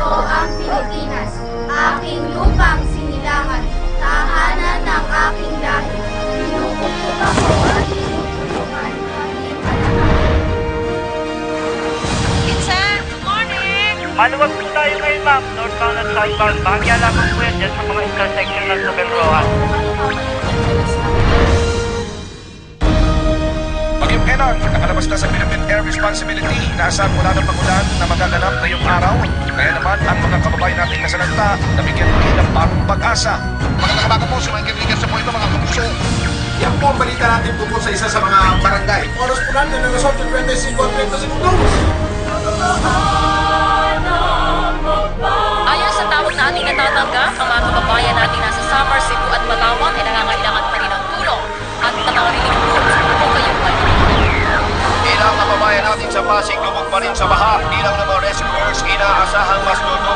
ko ang Pilipinas, aking lupang sinilangan, tahanan ng aking lahi. Pinupukpok ako at tinutulungan maging panahal. Pizza, good morning! Maluwag po tayo ngayon, ma'am. Northbound at southbound. Bahagya lang ang puwet dyan sa mga intersection ng Soberroa. Bagyong Kenon, nakalabas na sa Philippine Air Responsibility. Inaasahan mula ng pagulan na magaganap na yung araw kaya naman ang mga kababayan nating nasalanta, nabigyan muli ng bagong pag-asa. Mga nakabago po, sumangkin sa po ito mga kapuso. Yan po ang balita natin tungkol sa isa sa mga barangay. Oras po natin ng Resort 25 at 30 segundos. Ayon sa tawag na ating natatanggap, ang mga kababayan natin nasa Samar, Cebu at Palawan ay nangangailangan pa rin ng tulong at mga relief goods kung kayo pa Ilang kababayan natin sa Pasig lubog pa rin sa baha. Ilang ng mga rescuers inaasahang Saham Masuk.